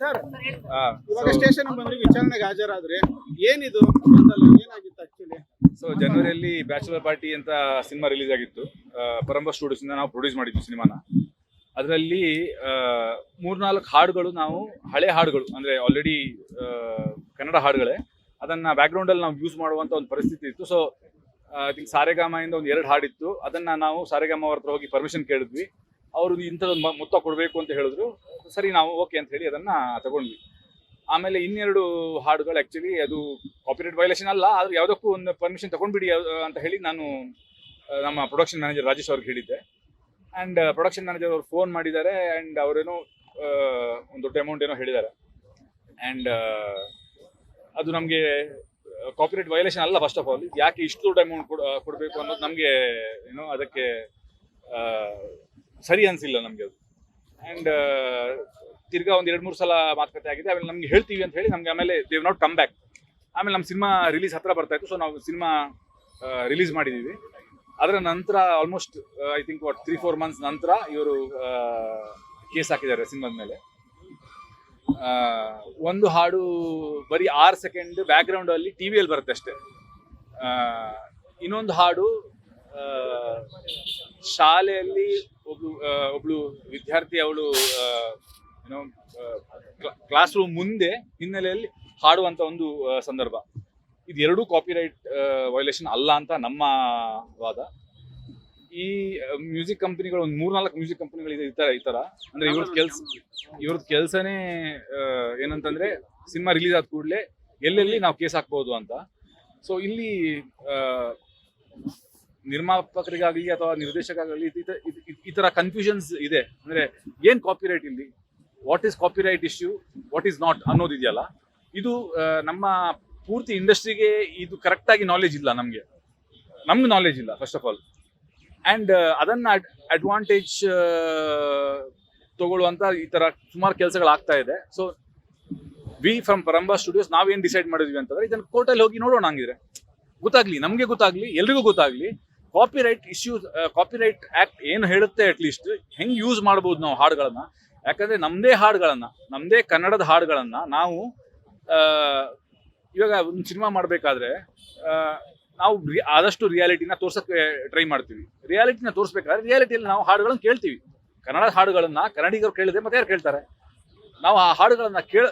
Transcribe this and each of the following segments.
Sir ಇವಾಗ station ಬಂದ್ರೆ ವಿಚಾರಣೆಗೆ ಹಾಜರಾದ್ರೆ ಏನಿದು? ಏನಾಗಿತ್ತು ಆಕ್ಚುಲಿ ಸೊ ಜನವರಿಯಲ್ಲಿ ಬ್ಯಾಚುಲರ್ ಪಾರ್ಟಿ ಅಂತ ಸಿನಿಮಾ ರಿಲೀಸ್ ಆಗಿತ್ತು. ಆ, ಪರಂಬ ಸ್ಟುಡಿಯೋಸ್ ಇಂದ ನಾವು ಪ್ರೊಡ್ಯೂಸ್ ಮಾಡಿದ್ವಿ ಸಿನಿಮಾನ ಅದರಲ್ಲಿ ಮೂರ್ನಾಲ್ಕು ಹಾಡುಗಳು ನಾವು ಹಳೆ ಹಾಡುಗಳು ಅಂದ್ರೆ ಆಲ್ರೆಡಿ ಕನ್ನಡ ಹಾಡುಗಳೇ ಅದನ್ನ ಬ್ಯಾಕ್ಗ್ರೌಂಡ್ ಅಲ್ಲಿ ನಾವು ಯೂಸ್ ಮಾಡುವಂತ ಒಂದು ಪರಿಸ್ಥಿತಿ ಇತ್ತು. ಸೊ ಐ ಥಿಂಕ್ ಸಾರೆಗಾಮ ಇಂದ ಒಂದು ಎರಡು ಹಾಡಿತ್ತು. ಅದನ್ನ ನಾವು ಸಾರೆಗಾಮ ಅವ್ರ ಹತ್ರ ಹೋಗಿ ಪರ್ಮಿಷನ್ ಕೇಳಿದ್ವಿ. ಅವರು ಇಂಥದ್ದೊಂದು ಮೊತ್ತ ಕೊಡಬೇಕು ಅಂತ ಹೇಳಿದ್ರು. ಸರಿ ನಾವು ಓಕೆ ಅಂತ ಹೇಳಿ ಅದನ್ನು ತಗೊಂಡ್ವಿ. ಆಮೇಲೆ ಇನ್ನೆರಡು ಹಾಡುಗಳು ಆ್ಯಕ್ಚುಲಿ ಅದು ಕಾಪಿರೈಟ್ ವೈಲೇಷನ್ ಅಲ್ಲ, ಆದರೆ ಯಾವುದಕ್ಕೂ ಒಂದು ಪರ್ಮಿಷನ್ ತಗೊಂಡ್ಬಿಡಿ ಅಂತ ಹೇಳಿ ನಾನು ನಮ್ಮ ಪ್ರೊಡಕ್ಷನ್ ಮ್ಯಾನೇಜರ್ ರಾಜೇಶ್ ಅವ್ರಿಗೆ ಹೇಳಿದ್ದೆ. ಆ್ಯಂಡ್ ಪ್ರೊಡಕ್ಷನ್ ಮ್ಯಾನೇಜರ್ ಅವ್ರು ಫೋನ್ ಮಾಡಿದ್ದಾರೆ ಆ್ಯಂಡ್ ಅವರೇನೋ ಒಂದು ದೊಡ್ಡ ಅಮೌಂಟ್ ಏನೋ ಹೇಳಿದ್ದಾರೆ. ಆ್ಯಂಡ್ ಅದು ನಮಗೆ ಕಾಪಿರೈಟ್ ವೈಲೇಷನ್ ಅಲ್ಲ ಫಸ್ಟ್ ಆಫ್ ಆಲ್ ಯಾಕೆ ಇಷ್ಟು ದೊಡ್ಡ ಅಮೌಂಟ್ ಕೊಡಬೇಕು ಅನ್ನೋದು ನಮಗೆ, ಏನೋ ಅದಕ್ಕೆ ಸರಿ ಅನಿಸಿಲ್ಲ ನಮಗೆ ಅದು. ಆ್ಯಂಡ್ ತಿರ್ಗಾ ಒಂದು ಎರಡು ಮೂರು ಸಲ ಮಾತುಕತೆ ಆಗಿದೆ. ಆಮೇಲೆ ನಮ್ಗೆ ಹೇಳ್ತೀವಿ ಅಂತ ಹೇಳಿ ನಮ್ಗೆ ಆಮೇಲೆ ದೇವ್ ನಾಟ್ ಕಮ್ ಬ್ಯಾಕ್ ಆಮೇಲೆ ನಮ್ಮ ಸಿನಿಮಾ ರಿಲೀಸ್ ಹತ್ರ ಬರ್ತಾ ಇತ್ತು. ಸೊ ನಾವು ಸಿನಿಮಾ ರಿಲೀಸ್ ಮಾಡಿದ್ದೀವಿ ಅದರ ನಂತರ almost I think what three four months ನಂತರ ಇವರು ಕೇಸ್ ಹಾಕಿದ್ದಾರೆ ಸಿನಿಮಾದ ಮೇಲೆ. ಒಂದು ಹಾಡು ಬರೀ ಆರು ಸೆಕೆಂಡ್ ಬ್ಯಾಕ್ಗ್ರೌಂಡ್ ಅಲ್ಲಿ ಟಿವಿಯಲ್ಲಿ ಬರುತ್ತೆ ಅಷ್ಟೇ. ಇನ್ನೊಂದು ಹಾಡು ಶಾಲೆಯಲ್ಲಿ ಒಬ್ಳು ಒಬ್ಳು ವಿದ್ಯಾರ್ಥಿ ಅವಳು ಏನೋ ಕ್ಲಾಸ್ ರೂಮ್ ಮುಂದೆ ಹಿನ್ನೆಲೆಯಲ್ಲಿ ಹಾಡುವಂತ ಒಂದು ಸಂದರ್ಭ. ಇದು ಕಾಪಿ ಕಾಪಿರೈಟ್ ವೈಲೇಷನ್ ಅಲ್ಲ ಅಂತ ನಮ್ಮ ವಾದ. ಈ ಮ್ಯೂಸಿಕ್ ಕಂಪನಿಗಳು ಒಂದು ಮೂರ್ನಾಲ್ಕು ಮ್ಯೂಸಿಕ್ ಕಂಪನಿಗಳು ಇದೆ ಈ ತರ ಈ ತರ. ಅಂದ್ರೆ ಇವ್ರದ್ದು ಕೆಲ್ಸ ಇವ್ರದ್ದು ಕೆಲಸನೇ ಏನಂತಂದ್ರೆ ಸಿನಿಮಾ ರಿಲೀಸ್ ಆದ ಕೂಡಲೇ ಎಲ್ಲೆಲ್ಲಿ ನಾವು ಕೇಸ್ ಹಾಕ್ಬೋದು ಅಂತ. ಸೊ ಇಲ್ಲಿ ನಿರ್ಮಾಪಕರಿಗಾಗಲಿ ಅಥವಾ ನಿರ್ದೇಶಕರಾಗಲಿ ಈ ಥರ ಕನ್ಫ್ಯೂಷನ್ಸ್ ಇದೆ. ಅಂದ್ರೆ ಏನ್ ಕಾಪಿರೈಟ್ ಇಲ್ಲಿ? What is copyright issue what is not ಅನ್ನೋದಿದೆಯಲ್ಲ? ಇದು ನಮ್ಮ ಪೂರ್ತಿ ಇಂಡಸ್ಟ್ರಿಗೆ ಇದು ಕರೆಕ್ಟಾಗಿ ನಾಲೆಜ್ ಇಲ್ಲ ನಮಗೆ. ನಮ್ಗೆ ನಾಲೆಜ್ ಇಲ್ಲ ಫಸ್ಟ್ ಆಫ್ ಆಲ್ ಅಂಡ್ ಅದನ್ನ ಅಡ್ವಾಂಟೇಜ್ ತಗೊಳ್ಳುವಂತ ಈ ತರ ಸುಮಾರು ಕೆಲಸಗಳು ಆಗ್ತಾ ಇದೆ. So we from Paramba studios ನಾವೇನ್ ಡಿಸೈಡ್ ಮಾಡಿದ್ವಿ ಅಂತಂದ್ರೆ ಇದನ್ನ ಕೋರ್ಟಲ್ಲಿ ಹೋಗಿ ನೋಡೋಣ ಹಂಗಿದ್ರೆ. ಗೊತ್ತಾಗ್ಲಿ, ನಮಗೆ ಗೊತ್ತಾಗ್ಲಿ, ಎಲ್ರಿಗೂ ಗೊತ್ತಾಗ್ಲಿ. ಕಾಪಿರೈಟ್ ಇಶ್ಯೂಸ್ ಕಾಪಿರೈಟ್ ಆಕ್ಟ್ ಏನು ಹೇಳುತ್ತೆ ಅಟ್ಲೀಸ್ಟ್ ಹೆಂಗೆ ಯೂಸ್ ಮಾಡ್ಬೋದು ನಾವು ಹಾಡುಗಳನ್ನ? ಯಾಕಂದ್ರೆ ನಮ್ದೇ ಹಾಡುಗಳನ್ನ, ನಮ್ದೇ ಕನ್ನಡದ ಹಾಡುಗಳನ್ನ ನಾವು ಇವಾಗ ಒಂದು ಸಿನಿಮಾ ಮಾಡಬೇಕಾದ್ರೆ ನಾವು ಆದಷ್ಟು ರಿಯಾಲಿಟಿನ ತೋರ್ಸಕ್ಕೆ ಟ್ರೈ ಮಾಡ್ತೀವಿ. ರಿಯಾಲಿಟಿನ ತೋರಿಸ್ಬೇಕಾದ್ರೆ ರಿಯಾಲಿಟಿಯಲ್ಲಿ ನಾವು ಹಾಡುಗಳನ್ನು ಕೇಳ್ತೀವಿ. ಕನ್ನಡ ಹಾಡುಗಳನ್ನ ಕನ್ನಡಿಗರು ಕೇಳಿದ್ರೆ ಮತ್ತೆ ಯಾರು ಕೇಳ್ತಾರೆ? ನಾವು ಆ ಹಾಡುಗಳನ್ನ ಕೇಳ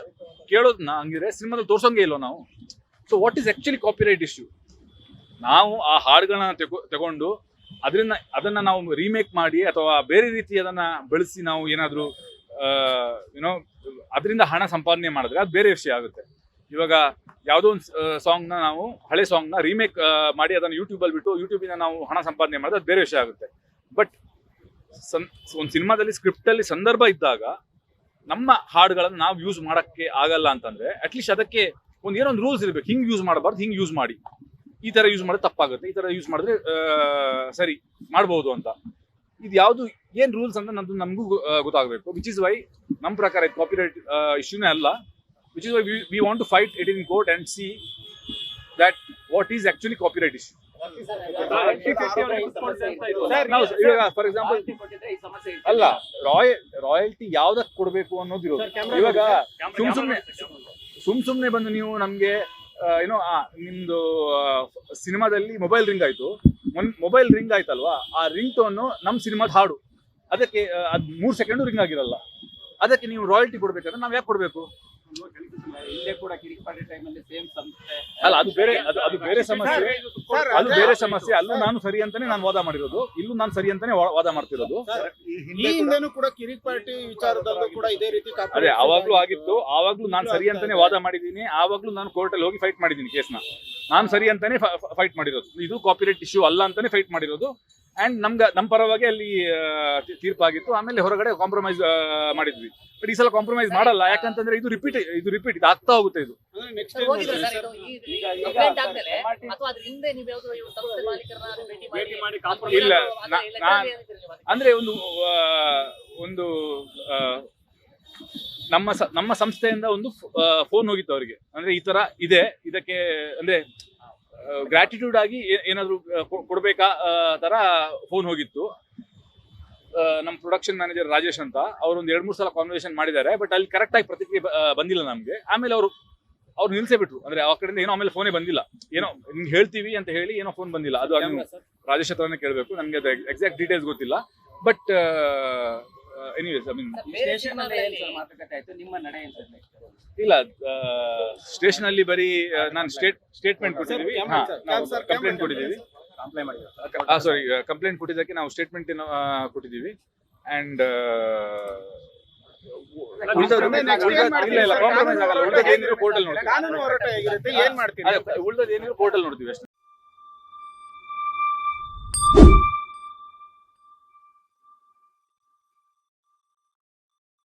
ಕೇಳೋದನ್ನ ಹಂಗಿದ್ರೆ ಸಿನಿಮಾದಲ್ಲಿ ತೋರ್ಸೋಂಗೆ ಇಲ್ಲೋ ನಾವು? So what is actually copyright issue ನಾವು ಆ ಹಾಡುಗಳನ್ನ ತೆಗೊ, ತಗೊಂಡು ಅದರಿಂದ, ಅದನ್ನ ನಾವು ರೀಮೇಕ್ ಮಾಡಿ ಅಥವಾ ಬೇರೆ ರೀತಿ ಅದನ್ನ ಬೆಳೆಸಿ ನಾವು ಏನಾದರೂ ಏನೋ ಅದರಿಂದ ಹಣ ಸಂಪಾದನೆ ಮಾಡಿದ್ರೆ ಅದು ಬೇರೆ ವಿಷಯ ಆಗುತ್ತೆ. ಇವಾಗ ಯಾವುದೋ ಒಂದು ಸಾಂಗ್ನ ನಾವು, ಹಳೆ ಸಾಂಗ್ನ ರೀಮೇಕ್ ಮಾಡಿ ಅದನ್ನು ಯೂಟ್ಯೂಬಲ್ಲಿ ಬಿಟ್ಟು ಯೂಟ್ಯೂಬಿಂದ ನಾವು ಹಣ ಸಂಪಾದನೆ ಮಾಡಿದ್ರೆ ಅದು ಬೇರೆ ವಿಷಯ ಆಗುತ್ತೆ. ಬಟ್ ಸನ್ ಒಂದು ಸಿನಿಮಾದಲ್ಲಿ ಸ್ಕ್ರಿಪ್ಟಲ್ಲಿ ಸಂದರ್ಭ ಇದ್ದಾಗ ನಮ್ಮ ಹಾಡುಗಳನ್ನು ನಾವು ಯೂಸ್ ಮಾಡೋಕ್ಕೆ ಆಗಲ್ಲ ಅಂತಂದ್ರೆ ಅಟ್ಲೀಸ್ಟ್ ಅದಕ್ಕೆ ಒಂದು ಏನೋ ಒಂದು ರೂಲ್ಸ್ ಇರಬೇಕು. ಹಿಂಗೆ ಯೂಸ್ ಮಾಡಬಾರ್ದು, ಹಿಂಗೆ ಯೂಸ್ ಮಾಡಿ. ಈ ತರ ಯೂಸ್ ಮಾಡಿದ್ರೆ ತಪ್ಪಾಗುತ್ತೆ. ಈ ತರ ಯೂಸ್ ಮಾಡಿದ್ರೆ ಸರಿ ಮಾಡಬಹುದು ಅಂತ. ಇದು ಯಾವುದು ಏನ್ ರೂಲ್ಸ್ ಅಂತ ನಂದು ನಮಗೂ ಗೊತ್ತಾಗಬೇಕು. ವಿಚ್ ಇಸ್ ವೈ ನಮ್ಮ ಪ್ರಕಾರ ಇದು ಕಾಪಿರೈಟ್ ಇಶ್ಯೂನೇ ಅಲ್ಲ. Which is why we want to fight it in court and see that what is actually copyright issue for example ಅಲ್ಲ ರಾಯಲ್ ರಾಯಲ್ಟಿ ಯಾವ್ದಕ್ ಕೊಡ್ಬೇಕು ಅನ್ನೋದಿರೋದು. ಇವಾಗ ಸುಮ್ ಸುಮ್ನೆ ಸುಮ್ ಸುಮ್ನೆ ಬಂದು ನೀವು ನಮ್ಗೆ ಏನೋ ನಿಮ್ದು ಸಿನಿಮಾದಲ್ಲಿ ಮೊಬೈಲ್ ರಿಂಗ್ ಆಯ್ತು. ಮೊಬೈಲ್ ರಿಂಗ್ ಆಯ್ತಲ್ವಾ? ಆ ರಿಂಗ್ ಟೋನ್ ನಮ್ ಸಿನಿಮಾದ ಹಾಡು. ಅದಕ್ಕೆ ಅದ್ ಮೂರ್ ಸೆಕೆಂಡ್ ರಿಂಗ್ ಆಗಿರಲ್ಲ. ಅದಕ್ಕೆ ನೀವು ರಾಯಲ್ಟಿ ಕೊಡ್ಬೇಕಂದ್ರೆ ನಾವು ಯಾಕೆ ಕೊಡ್ಬೇಕು? ಅಲ್ಲ ಅದು ಬೇರೆ ಅದು ಅದು ಬೇರೆ ಸಮಸ್ಯೆ. ಅದು ಬೇರೆ ಸಮಸ್ಯೆ. ಅಲ್ಲೂ ನಾನು ಸರಿ ಅಂತಾನೆ ನಾನು ವಾದ ಮಾಡಿರೋದು. ಇಲ್ಲೂ ನಾನು ಸರಿ ಅಂತಾನೆ ವಾದ ಮಾಡ್ತಿರೋದು. ಈ ಹಿಂದೆನೂ ಕೂಡ ಕಿರಿಕ್ ಪಾರ್ಟಿ ವಿಚಾರದಲ್ಲೂ ಕೂಡ ಇದೇ ರೀತಿ ಅದೇ ಅವಾಗ್ಲೂ ಆವಾಗ್ಲೂ ಆಗಿತ್ತು. ಆವಾಗ್ಲೂ ನಾನು ಸರಿ ಅಂತಾನೆ ವಾದ ಮಾಡಿದ್ದೀನಿ. ಆವಾಗ್ಲೂ ನಾನು ಕೋರ್ಟಲ್ಲಿ ಹೋಗಿ ಫೈಟ್ ಮಾಡಿದ್ದೀನಿ ಕೇಸ್ನ ನಾನು ಸರಿ ಅಂತಾನೆ ಫೈಟ್ ಮಾಡಿರೋದು. ಇದು ಕಾಪಿರೈಟ್ ಇಶ್ಯೂ ಅಲ್ಲ ಅಂತಾನೆ ಫೈಟ್ ಮಾಡಿರೋದು. ಅಂಡ್ ನಮ್ಗೆ ನಮ್ಮ ಪರವಾಗಿ ಅಲ್ಲಿ ತೀರ್ಪಾಗಿತ್ತು ಆಮೇಲೆ ಹೊರಗಡೆ ಕಾಂಪ್ರಮೈಸ್ ಮಾಡಿದ್ವಿ ಬಟ್ ಈ ಸಲ ಕಾಂಪ್ರಮೈಸ್ ಮಾಡಲ್ಲ ಯಾಕಂತಂದ್ರೆ ಇದು ರಿಪೀಟ್ ಇದು ರಿಪೀಟ್ ಇದು ಆಗ್ತಾ ಹೋಗುತ್ತೆ ಇದು ಅಂದ್ರೆ next ಸರ್, ಏನ್ ಹೋಗಿದ್ರಾ ಮಾಡ್ತೀರಿ ಸರ್ ಸರ್? ಇದು? ಈಗ ಈಗ complaint ಆದ್ಮೇಲೆ ಅಥವಾ ಅದ್ರ ಹಿಂದೆ ನೀವು ಯಾವ್ದು ಇವ್ರು ಸಂಸ್ಥೆ ಮಾಲೀಕರನ್ನ ಭೇಟಿ ಮಾಡಿ ಇಲ್ಲ? ಅಂದ್ರೆ ಒಂದು ಒಂದು ಆ, ನಮ್ಮ ನಮ್ಮ ಸಂಸ್ಥೆಯಿಂದ ಒಂದು ಫೋನ್ ಹೋಗಿತ್ತು ಅವರಿಗೆ ಅಂದ್ರೆ ಈ ತರ ಇದೆ ಇದಕ್ಕೆ ಅಂದ್ರೆ ಗ್ರಾಟಿಟ್ಯೂಡ್ ಆಗಿ ಏನಾದರೂ ಥರ ಕೊಡ್ಬೇಕಾ ತರ ಫೋನ್ ಹೋಗಿತ್ತು. ನಮ್ಮ ಪ್ರೊಡಕ್ಷನ್ ಮ್ಯಾನೇಜರ್ ರಾಜೇಶ್ ಅಂತ ಅವ್ರು ಒಂದ್ ಎರಡ್ ಮೂರ್ ಸಲ ಕಾನ್ವರ್ಸೇಷನ್ ಮಾಡಿದ್ದಾರೆ ಬಟ್ ಅಲ್ಲಿ ಕರೆಕ್ಟಾಗಿ ಪ್ರತಿಕ್ರಿಯೆ ಬಂದಿಲ್ಲ ನಮ್ಗೆ. ಆಮೇಲೆ ಅವರು ಅವ್ರು ನಿಲ್ಸೇ ಬಿಟ್ರು. ಅಂದ್ರೆ ಆ ಕಡೆಯಿಂದ ಏನೋ ಆಮೇಲೆ ಫೋನೇ ಬಂದಿಲ್ಲ. ಏನೋ ನಿಮ್ಗೆ ಹೇಳ್ತೀವಿ ಅಂತ ಹೇಳಿ ಏನೋ ಫೋನ್ ಬಂದಿಲ್ಲ. ಅದು ರಾಜೇಶ್ ಹತ್ರನೇ ಕೇಳಬೇಕು. ನನಗೆ ಅದು ಎಕ್ಸಾಕ್ಟ್ ಡೀಟೇಲ್ಸ್ ಗೊತ್ತಿಲ್ಲ. But anyways I mean station ಅಲ್ಲಿ ಏನ್ ಸರ್ ಮಾತುಕತೆ ಆಯ್ತು? ನಿಮ್ಮ ನಡೆ ಏನ್ ಸರ್ ಇಲ್ಲ ಸ್ಟೇಷನ್ ಅಲ್ಲಿ ಬರೀ ನಾನು ಸ್ಟೇಟ್ ಸ್ಟೇಟ್ಮೆಂಟ್ ಕೊಟ್ಟಿದ್ದೀವಿ. ಕಂಪ್ಲೇಂಟ್ ಕೊಟ್ಟಿದ್ದೀವಿ. ಸಾರಿ ಕಂಪ್ಲೇಂಟ್ ಕೊಟ್ಟಿದ್ದಕ್ಕೆ ನಾವು ಸ್ಟೇಟ್ಮೆಂಟ್ ಕೊಟ್ಟಿದ್ದೀವಿ. ಅಂಡ್ ಪೋರ್ಟಲ್ ಉಳಿದದ್ದು ಏನಿದ್ರು ಕೋರ್ಟಲ್ ನೋಡ್ತೀವಿ. ಕಾನೂನು ಹೋರಾಟ ಹೇಗಿರುತ್ತೆ ಏನ್ ಮಾಡ್ತೀರಿ? ಉಳಿದದ್ದು ಏನಿದ್ರು ಪೋರ್ಟಲ್ ನೋಡ್ತೀವಿ ಅಷ್ಟೇ.